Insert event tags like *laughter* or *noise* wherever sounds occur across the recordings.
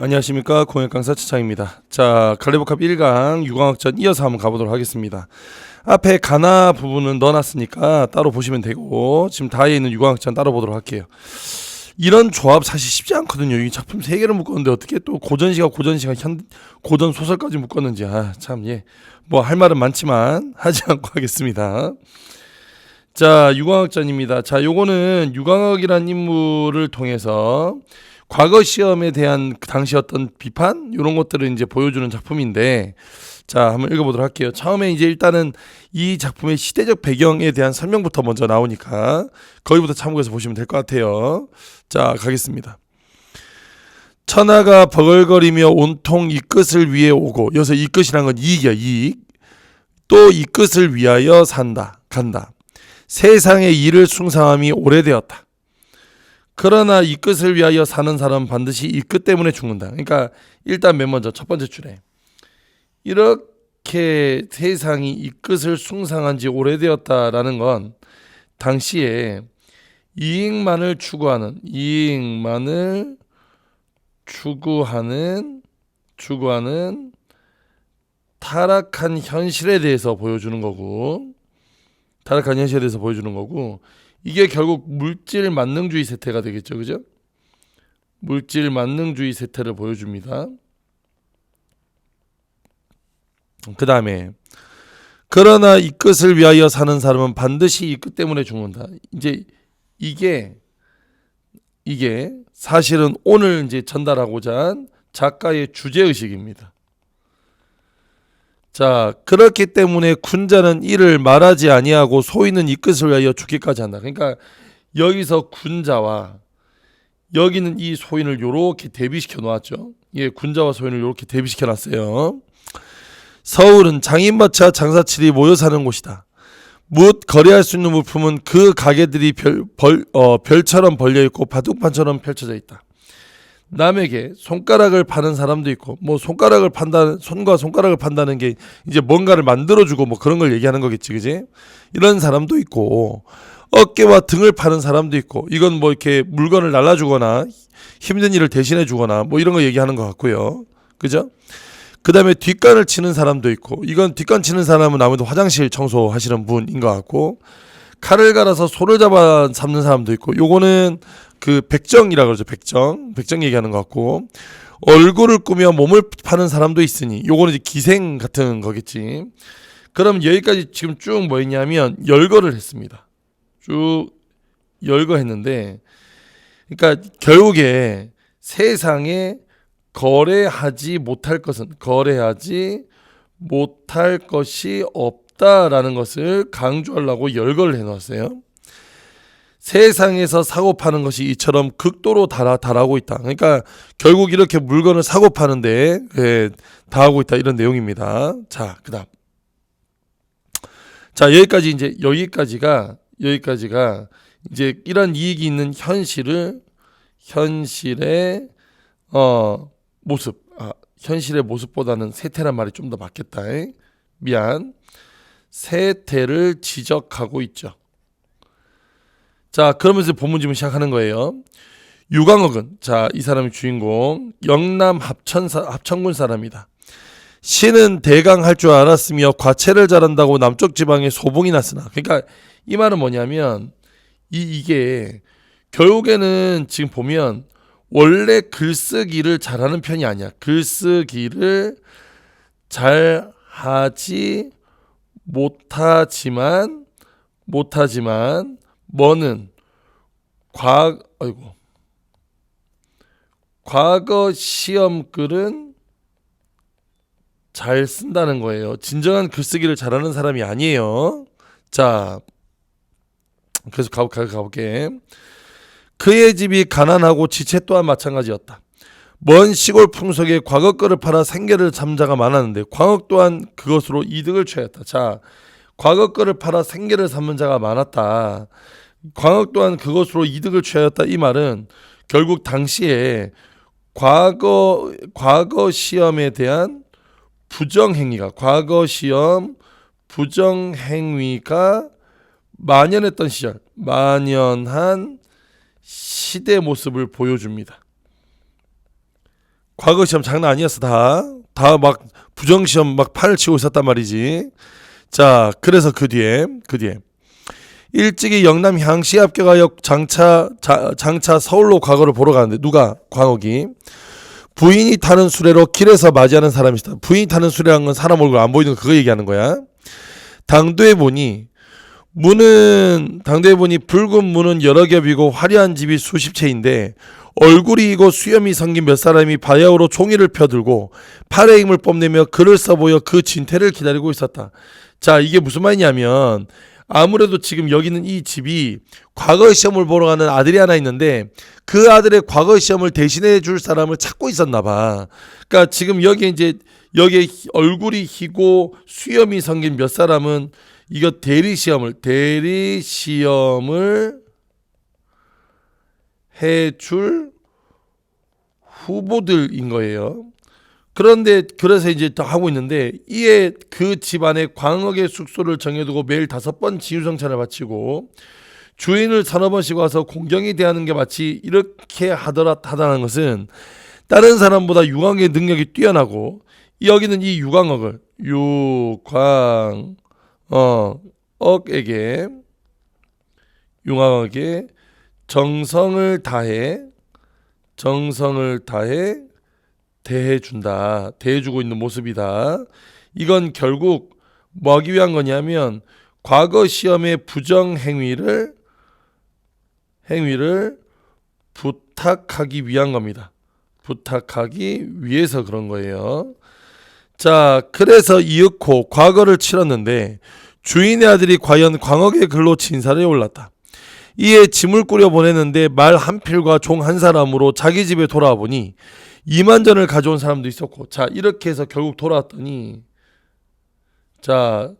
안녕하십니까 공약 강사 최창입니다. 자 갈래복합 1강 유광학전 이어서 한번 가보도록 하겠습니다. 앞에 가나 부분은 넣어놨으니까 따로 보시면 되고 지금 다에 있는 유광학전 따로 보도록 할게요. 이런 조합 사실 쉽지 않거든요. 이 작품 세 개를 묶었는데 어떻게 또 고전시가 고전시가 현 고전 소설까지 묶었는지 아 참 예. 뭐 할 말은 많지만 *laughs* 하지 않고 하겠습니다. 자 유광학전입니다. 자 요거는 유광학이라는 인물을 통해서 과거 시험에 대한 그 당시 어떤 비판 이런 것들을 이제 보여주는 작품인데 자 한번 읽어보도록 할게요. 처음에 이제 일단은 이 작품의 시대적 배경에 대한 설명부터 먼저 나오니까 거기부터 참고해서 보시면 될 것 같아요. 자 가겠습니다. 천하가 버글거리며 온통 이 끝을 위해 오고 여기서 이 끝이란 건 이익이야 이익 또 이 끝을 위하여 산다 간다 세상의 일을 숭상함이 오래되었다. 그러나 이 끝을 위하여 사는 사람은 반드시 이 끝 때문에 죽는다. 그러니까 일단 맨 먼저 첫 번째 줄에 이렇게 세상이 이 끝을 숭상한 지 오래되었다라는 건 당시에 이익만을 추구하는 이익만을 추구하는 추구하는 타락한 현실에 대해서 보여주는 거고 타락한 현실에 대해서 보여주는 거고 이게 결국 물질 만능주의 세태가 되겠죠. 그죠? 물질 만능주의 세태를 보여줍니다. 그 다음에 그러나 이 끝을 위하여 사는 사람은 반드시 이 끝 때문에 죽는다. 이제 이게 이게 사실은 오늘 이제 전달하고자 한 작가의 주제 의식입니다. 자 그렇기 때문에 군자는 이를 말하지 아니하고 소인은 이 끝을 위하여 죽기까지 한다. 그러니까 여기서 군자와 여기는 이 소인을 요렇게 대비시켜 놓았죠. 예, 군자와 소인을 요렇게 대비시켜 놨어요. 서울은 장인마차 장사칠이 모여 사는 곳이다. 무엇 거래할 수 있는 물품은 그 가게들이 별, 벌, 어, 별처럼 벌려 있고 바둑판처럼 펼쳐져 있다. 남에게 손가락을 파는 사람도 있고 뭐 손가락을 판다 손과 손가락을 판다는 게 이제 뭔가를 만들어 주고 뭐 그런 걸 얘기하는 거겠지 그지? 이런 사람도 있고 어깨와 등을 파는 사람도 있고 이건 뭐 이렇게 물건을 날라주거나 힘든 일을 대신해 주거나 뭐 이런 거 얘기하는 것 같고요. 그죠? 그 다음에 뒷간을 치는 사람도 있고 이건 뒷간 치는 사람은 아무래도 화장실 청소하시는 분인 것 같고 칼을 갈아서 소를 잡아 잡는 사람도 있고 요거는 그 백정이라 그러죠 백정. 백정 얘기하는 것 같고. 얼굴을 꾸며 몸을 파는 사람도 있으니 요거는 이제 기생 같은 거겠지. 그럼 여기까지 지금 쭉뭐 있냐면 열거를 했습니다. 쭉 열거했는데 그러니까 결국에 세상에 거래하지 못할 것은 거래하지 못할 것이 없다라는 것을 강조하려고 열거를 해놨어요. 세상에서 사고 파는 것이 이처럼 극도로 달아, 달하고 있다. 그러니까 결국 이렇게 물건을 사고 파는데 예, 다하고 있다 이런 내용입니다. 자, 그다음. 자, 여기까지 이제 여기까지가 여기까지가 이제 이런 이익이 있는 현실을 현실의 어 모습, 아, 현실의 모습보다는 세태란 말이 좀 더 맞겠다. 에? 미안. 세태를 지적하고 있죠. 자, 그러면서 본문집을 시작하는 거예요. 유광옥은 자, 이 사람이 주인공 영남 합천사 합천군 사람이다. 신은 대강 할 줄 알았으며 과체를 잘한다고 남쪽 지방에 소봉이 났으나 그러니까 이 말은 뭐냐면 이 이게 결국에는 지금 보면 원래 글쓰기를 잘하는 편이 아니야. 글쓰기를 잘 하지 못하지만 못하지만 뭐는 과 아이고 과거 시험 글은 잘 쓴다는 거예요. 진정한 글쓰기를 잘하는 사람이 아니에요. 자, 그래서 가, 가, 가볼게. 그의 집이 가난하고 지체 또한 마찬가지였다. 먼 시골 풍속에 과거 거를 팔아 생계를 잠자가 많았는데 광업 또한 그것으로 이득을 취하였다. 자, 과거 거를 팔아 생계를 삼는 자가 많았다. 광업 또한 그것으로 이득을 취하였다. 이 말은 결국 당시에 과거 과거 시험에 대한 부정 행위가 과거 시험 부정 행위가 만연했던 시절 만연한 시대 모습을 보여줍니다. 과거 시험 장난 아니었어 다. 다 막 부정 시험 막 판을 치고 있었단 말이지. 자, 그래서 그 뒤에 그 뒤에 일찍이 영남 향시 합격하여 장차 자, 장차 서울로 과거를 보러 가는데 누가 광옥이 부인이 타는 수레로 길에서 맞이하는 사람이 있다. 부인이 타는 수레라는 건 사람 얼굴 안 보이는 거 그거 얘기하는 거야. 당도에 보니 문은 당도에 보니 붉은 문은 여러 겹이고 화려한 집이 수십 채인데 얼굴이 이고 수염이 생긴 몇 사람이 바야흐로 종이를 펴들고 팔에 힘을 뽐내며 글을 써보여 그 진퇴를 기다리고 있었다. 자 이게 무슨 말이냐면 아무래도 지금 여기는 이 집이 과거 시험을 보러 가는 아들이 하나 있는데 그 아들의 과거 시험을 대신해 줄 사람을 찾고 있었나 봐. 그러니까 지금 여기 이제 여기에 얼굴이 희고 수염이 생긴 몇 사람은 이거 대리 시험을 대리 시험을 해줄 후보들인 거예요. 그런데 그래서 이제 더 하고 있는데 이에 그 집안에 광역의 숙소를 정해두고 매일 다섯 번 지유성찬을 바치고 주인을 서너 번씩 와서 공경히 대하는 게 마치 이렇게 하더라 하다는 것은 다른 사람보다 유광의 능력이 뛰어나고 여기는 이 유광억을 유광 어 억에게 유광억에 정성을 다해 정성을 다해 대해준다 대해주고 있는 모습이다. 이건 결국 뭐 하기 위한 거냐면 과거 시험의 부정 행위를 행위를 부탁하기 위한 겁니다. 부탁하기 위해서 그런 거예요. 자 그래서 이윽고 과거를 치렀는데 주인의 아들이 과연 광역의 글로 진사를 올랐다. 이에 짐을 꾸려 보냈는데 말 한 필과 종 한 사람으로 자기 집에 돌아와 보니 2만 전을 가져온 사람도 있었고 자 이렇게 해서 결국 돌아왔더니 자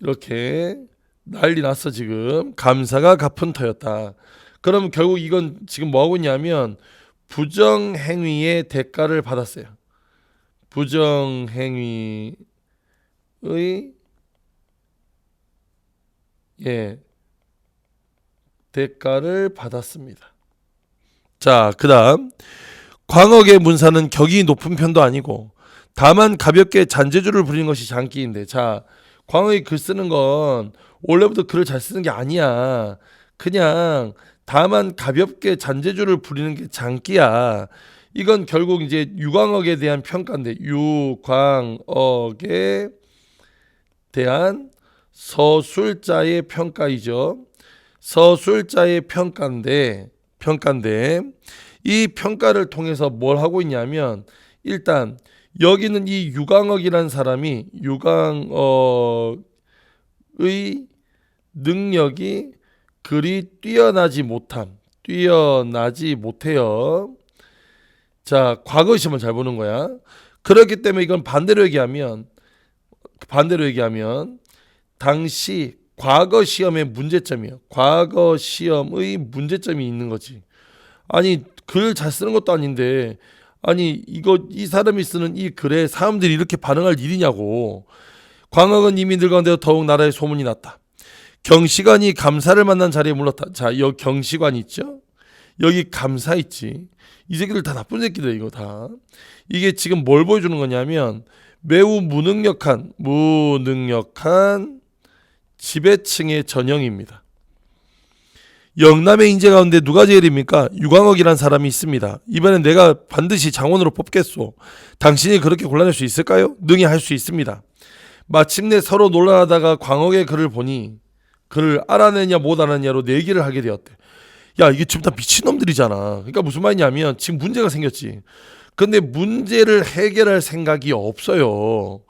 이렇게 난리 났어 지금. 감사가 갚은 터였다. 그럼 결국 이건 지금 뭐 하고 있냐면 부정 행위의 대가를 받았어요. 부정 행위의 예 대가를 받았습니다. 자, 그 다음 광역의 문사는 격이 높은 편도 아니고 다만 가볍게 잔재주를 부리는 것이 장기인데 자, 광역이 글 쓰는 건 원래부터 글을 잘 쓰는 게 아니야. 그냥 다만 가볍게 잔재주를 부리는 게 장기야. 이건 결국 이제 유광억에 대한 평가인데 유광억에 대한 서술자의 평가이죠. 서술자의 평가인데 평가인데 이 평가를 통해서 뭘 하고 있냐면 일단 여기는 이 유광억이라는 사람이 유광억의 능력이 그리 뛰어나지 못함 뛰어나지 못해요. 자 과거 시험을 잘 보는 거야. 그렇기 때문에 이건 반대로 얘기하면 반대로 얘기하면 당시 과거 시험의 문제점이에요. 과거 시험의 문제점이 있는 거지. 아니 글 잘 쓰는 것도 아닌데 아니 이거 이 사람이 쓰는 이 글에 사람들이 이렇게 반응할 일이냐고. 광학은 이민들 가운데 더욱 나라의 소문이 났다. 경시관이 감사를 만난 자리에 물렀다. 자, 여기 경시관 있죠? 여기 감사 있지. 이 새끼들 다 나쁜 새끼들 이거 다. 이게 지금 뭘 보여주는 거냐면 매우 무능력한 무능력한 지배층의 전형입니다. 영남의 인재 가운데 누가 제일입니까? 유광옥이라는 사람이 있습니다. 이번엔 내가 반드시 장원으로 뽑겠소. 당신이 그렇게 골라낼 수 있을까요? 능히 할 수 있습니다. 마침내 서로 논란하다가 광옥의 글을 보니 그를 알아내냐 못 알아내냐로 내기를 하게 되었대. 야 이게 지금 다 미친놈들이잖아. 그러니까 무슨 말이냐면 지금 문제가 생겼지. 근데 문제를 해결할 생각이 없어요.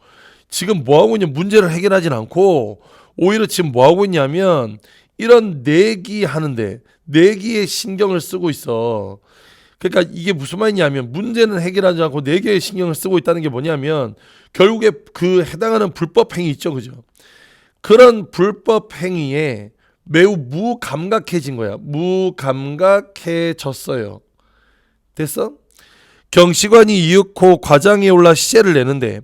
지금 뭐하고 있냐 문제를 해결하진 않고 오히려 지금 뭐 하고 있냐면 이런 내기 하는데 내기에 신경을 쓰고 있어. 그러니까 이게 무슨 말이냐면 문제는 해결하지 않고 내기에 신경을 쓰고 있다는 게 뭐냐면 결국에 그 해당하는 불법 행위 있죠, 그죠? 그런 불법 행위에 매우 무감각해진 거야. 무감각해졌어요. 됐어? 경시관이 이윽고 과장에 올라 시제를 내는데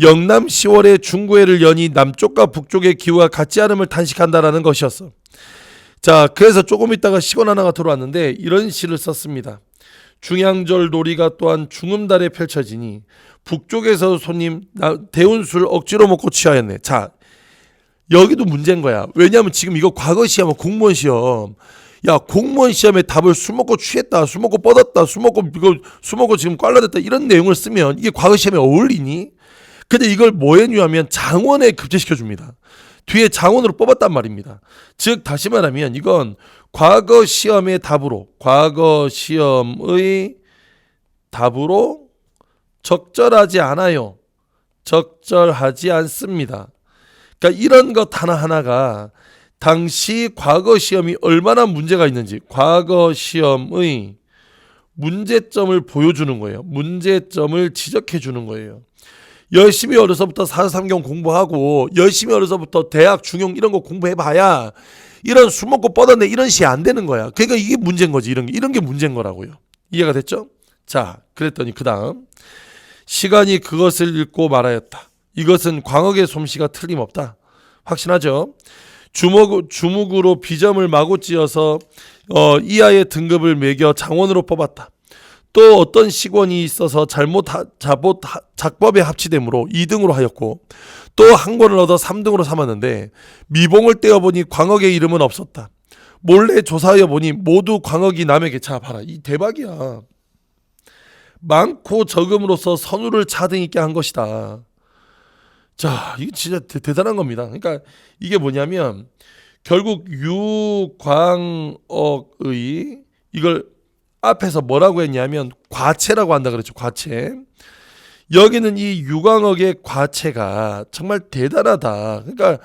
영남 10월에 중구해를 연이 남쪽과 북쪽의 기후가 같지 않음을 탄식한다라는 것이었어. 자, 그래서 조금 있다가 시건 하나가 들어왔는데 이런 시를 썼습니다. 중양절 놀이가 또한 중음달에 펼쳐지니 북쪽에서 손님 나- 대운 술 억지로 먹고 취하였네. 자 여기도 문제인 거야. 왜냐하면 지금 이거 과거 시험은 공무원 시험. 야 공무원 시험에 답을 술 먹고 취했다, 술 먹고 뻗었다, 술 먹고 이거 술 먹고 지금 꽐라됐다 이런 내용을 쓰면 이게 과거 시험에 어울리니? 근데 이걸 뭐 했냐면 장원에 급제시켜 줍니다. 뒤에 장원으로 뽑았단 말입니다. 즉 다시 말하면 이건 과거 시험의 답으로 과거 시험의 답으로 적절하지 않아요. 적절하지 않습니다. 그러니까 이런 것 하나하나가 당시 과거 시험이 얼마나 문제가 있는지 과거 시험의 문제점을 보여주는 거예요. 문제점을 지적해 주는 거예요. 열심히 어려서부터 4.3경 공부하고 열심히 어려서부터 대학 중용 이런 거 공부해 봐야 이런 술 먹고 뻗었네 이런 시 안 되는 거야. 그러니까 이게 문제인 거지 이런 게 이런 게 문제인 거라고요. 이해가 됐죠? 자, 그랬더니 그 다음 시간이 그것을 읽고 말하였다. 이것은 광역의 솜씨가 틀림없다. 확신하죠? 주먹 주묵으로 비점을 마구 찧어서 어, 이하의 등급을 매겨 장원으로 뽑았다. 또 어떤 시권이 있어서 잘못 하, 잘못 하- 작법에 합치됨으로 2등으로 하였고 또 한 권을 얻어 3등으로 삼았는데 미봉을 떼어보니 광역의 이름은 없었다. 몰래 조사하여 보니 모두 광역이 남에게 자 봐라 이 대박이야. 많고 적음으로써 선우를 차등 있게 한 것이다. 자, 이게 진짜 대, 대단한 겁니다. 그러니까 이게 뭐냐면 결국 유광억의 이걸 앞에서 뭐라고 했냐면 과체라고 한다 그랬죠. 과체. 여기는 이 유광억의 과체가 정말 대단하다. 그러니까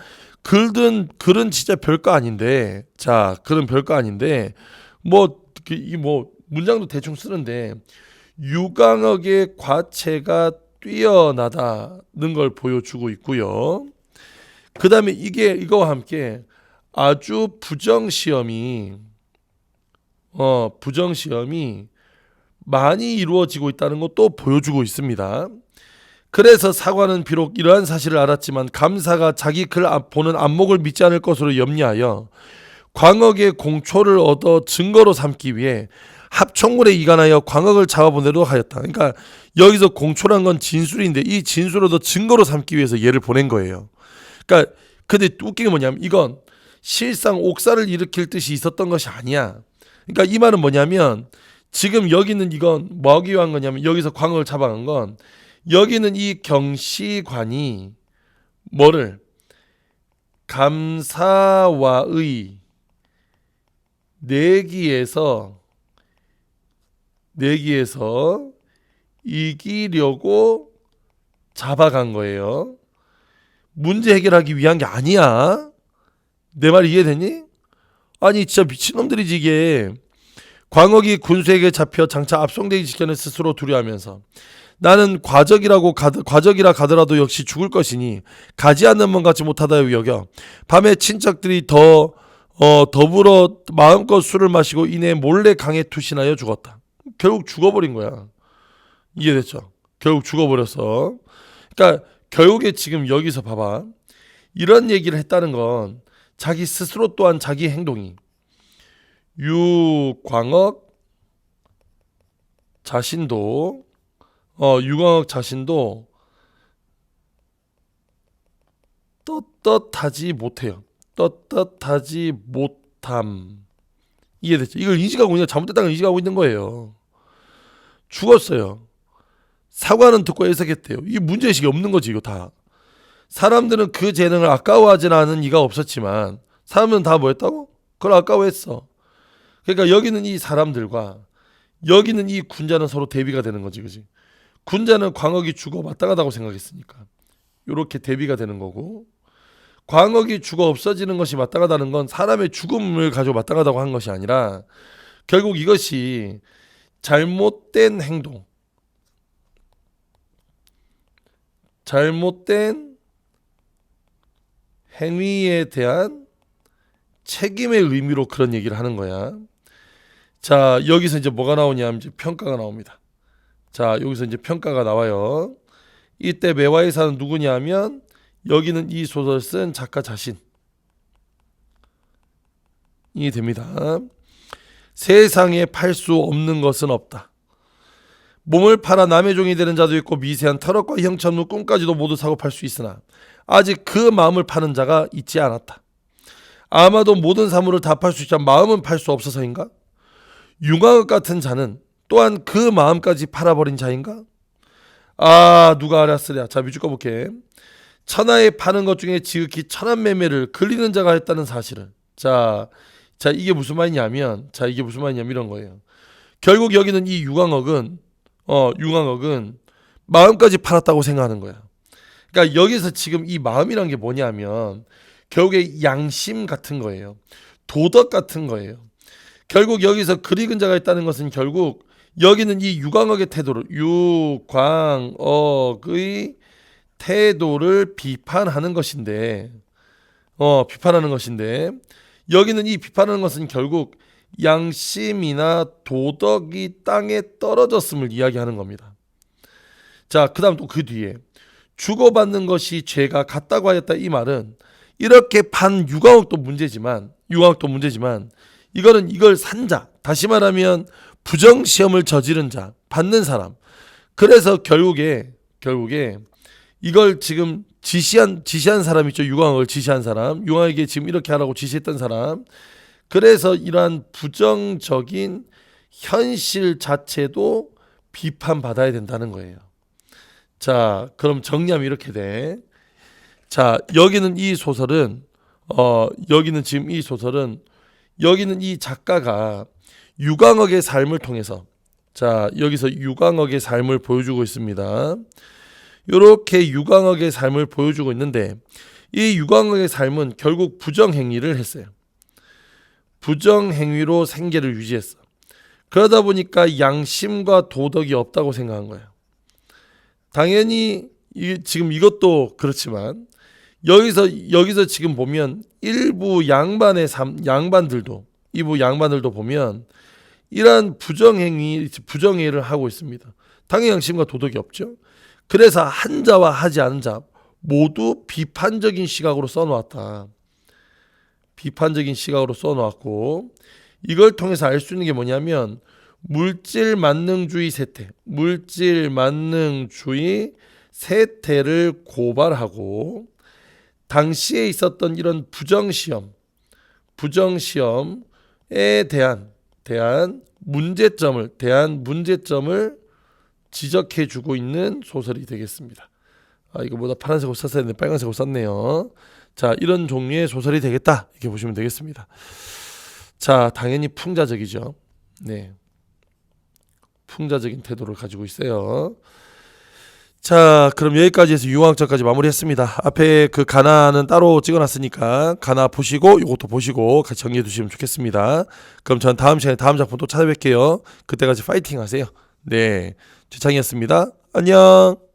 글든 글은 진짜 별거 아닌데 자 글은 별거 아닌데 뭐 이뭐 문장도 대충 쓰는데 유광억의 과체가 뛰어나다는 걸 보여주고 있고요. 그 다음에 이게 이거와 함께 아주 부정 시험이 어 부정 시험이 많이 이루어지고 있다는 것도 보여주고 있습니다. 그래서 사관은 비록 이러한 사실을 알았지만 감사가 자기 글 앞- 보는 안목을 믿지 않을 것으로 염려하여 광역의 공초를 얻어 증거로 삼기 위해 합청문에 이관하여 광역을 잡아보내도록 하였다. 그러니까 여기서 공초란 건 진술인데 이 진술을 얻어 증거로 삼기 위해서 얘를 보낸 거예요. 그러니까 근데 웃긴 게 뭐냐면 이건 실상 옥사를 일으킬 뜻이 있었던 것이 아니야. 그러니까 이 말은 뭐냐면 지금 여기는 이건 뭐 하기 위한 거냐면 여기서 광역을 잡아간 건 여기는 이 경시관이 뭐를 감사와의 내기에서 내기에서 이기려고 잡아간 거예요. 문제 해결하기 위한 게 아니야. 내 말 이해되니? 아니 진짜 미친놈들이지 이게. 광역이 군수에게 잡혀 장차 압송되기 직전에 스스로 두려워하면서 나는 과적이라고 가드, 과적이라 가더라도 역시 죽을 것이니 가지 않는 문 같지 못하다 여겨 밤에 친척들이 더 어, 더불어 마음껏 술을 마시고 이내 몰래 강에 투신하여 죽었다. 결국 죽어버린 거야. 이해됐죠? 결국 죽어버렸어. 그러니까 결국에 지금 여기서 봐봐. 이런 얘기를 했다는 건 자기 스스로 또한 자기 행동이 유광억 자신도 어 유광억 자신도 떳떳하지 못해요. 떳떳하지 못함. 이해됐죠? 이걸 인식하고 있는 잘못됐다는 걸 인식하고 있는 거예요. 죽었어요. 사과는 듣고 애석했대요. 이 문제의식이 없는 거지 이거 다. 사람들은 그 재능을 아까워하지 않은 이가 없었지만 사람은 다 뭐했다고? 그걸 아까워했어. 그러니까 여기는 이 사람들과 여기는 이 군자는 서로 대비가 되는 거지, 그지? 군자는 광역이 죽어 마땅하다고 생각했으니까 이렇게 대비가 되는 거고 광역이 죽어 없어지는 것이 마땅하다는 건 사람의 죽음을 가지고 마땅하다고 한 것이 아니라 결국 이것이 잘못된 행동, 잘못된 행위에 대한 책임의 의미로 그런 얘기를 하는 거야. 자, 여기서 이제 뭐가 나오냐면 이제 평가가 나옵니다. 자, 여기서 이제 평가가 나와요. 이때 매화의 사는 누구냐면 여기는 이 소설 쓴 작가 자신이 됩니다. 세상에 팔 수 없는 것은 없다. 몸을 팔아 남의 종이 되는 자도 있고 미세한 털럭과 형천무 꿈까지도 모두 사고 팔 수 있으나 아직 그 마음을 파는 자가 있지 않았다. 아마도 모든 사물을 다 팔 수 있자 마음은 팔 수 없어서인가? 융황흑 같은 자는 또한 그 마음까지 팔아버린 자인가? 아 누가 알았으랴. 자 밑줄 꺼볼게. 천하에 파는 것 중에 지극히 천한 매매를 걸리는 자가 했다는 사실을. 자, 자 이게 무슨 말이냐면, 자 이게 무슨 말이냐면 이런 거예요. 결국 여기는 이 유광억은 어 유광억은 마음까지 팔았다고 생각하는 거야. 그러니까 여기서 지금 이 마음이란 게 뭐냐면 결국에 양심 같은 거예요. 도덕 같은 거예요. 결국 여기서 그리근 자가 있다는 것은 결국 여기는 이 유광억의 태도를 유광억의 태도를 비판하는 것인데 어 비판하는 것인데 여기는 이 비판하는 것은 결국 양심이나 도덕이 땅에 떨어졌음을 이야기하는 겁니다. 자, 그 다음 또 그 뒤에 주고받는 것이 죄가 같다고 하였다 이 말은 이렇게 판 유가옥도 문제지만 유가옥도 문제지만 이거는 이걸 산 자, 다시 말하면 부정 시험을 저지른 자, 받는 사람. 그래서 결국에 결국에 이걸 지금 지시한 지시한 사람 있죠. 유광을 지시한 사람. 유광에게 지금 이렇게 하라고 지시했던 사람. 그래서 이러한 부정적인 현실 자체도 비판받아야 된다는 거예요. 자, 그럼 정리하면 이렇게 돼. 자, 여기는 이 소설은 어, 여기는 지금 이 소설은 여기는 이 작가가 유광억의 삶을 통해서 자, 여기서 유광억의 삶을 보여주고 있습니다. 이렇게 유광억의 삶을 보여주고 있는데 이 유광억의 삶은 결국 부정 행위를 했어요. 부정 행위로 생계를 유지했어. 그러다 보니까 양심과 도덕이 없다고 생각한 거예요. 당연히 이, 지금 이것도 그렇지만 여기서 여기서 지금 보면 일부 양반의 삶 양반들도 이부 양반들도 보면 이러한 부정행위 부정행위를 하고 있습니다. 당연히 양심과 도덕이 없죠. 그래서 한 자와 하지 않은 자 모두 비판적인 시각으로 써놓았다. 비판적인 시각으로 써놓았고 이걸 통해서 알 수 있는 게 뭐냐면 물질 만능주의 세태, 물질 만능주의 세태를 고발하고 당시에 있었던 이런 부정 시험, 부정 시험에 대한 대한 문제점을 대한 문제점을 지적해 주고 있는 소설이 되겠습니다. 아 이거보다 파란색으로 썼어야 되는데 빨간색으로 썼네요. 자 이런 종류의 소설이 되겠다 이렇게 보시면 되겠습니다. 자 당연히 풍자적이죠. 네. 풍자적인 태도를 가지고 있어요. 자, 그럼 여기까지 해서 유황절까지 마무리했습니다. 앞에 그 가나는 따로 찍어놨으니까 가나 보시고 이것도 보시고 같이 정리해 두시면 좋겠습니다. 그럼 전 다음 시간에 다음 작품 또 찾아뵐게요. 그때까지 파이팅 하세요. 네, 최창이었습니다. 안녕.